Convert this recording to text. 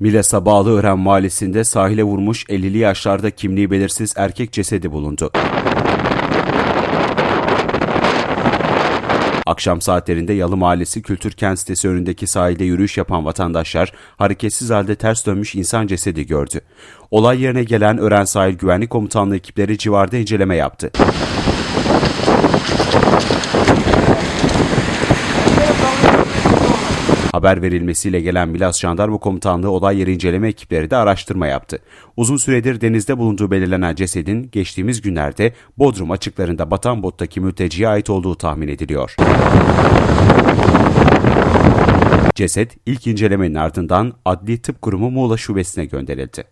Milas'a bağlı Ören Mahallesi'nde sahile vurmuş 50'li yaşlarda kimliği belirsiz erkek cesedi bulundu. Akşam saatlerinde Yalı Mahallesi Kültür Kent sitesi önündeki sahilde yürüyüş yapan vatandaşlar hareketsiz halde ters dönmüş insan cesedi gördü. Olay yerine gelen Ören Sahil Güvenlik Komutanlığı ekipleri civarda inceleme yaptı. Haber verilmesiyle gelen Milas Jandarma Komutanlığı olay yeri inceleme ekipleri de araştırma yaptı. Uzun süredir denizde bulunduğu belirlenen cesedin geçtiğimiz günlerde Bodrum açıklarında batan bottaki mülteciye ait olduğu tahmin ediliyor. Ceset ilk incelemenin ardından Adli Tıp Kurumu Muğla Şubesi'ne gönderildi.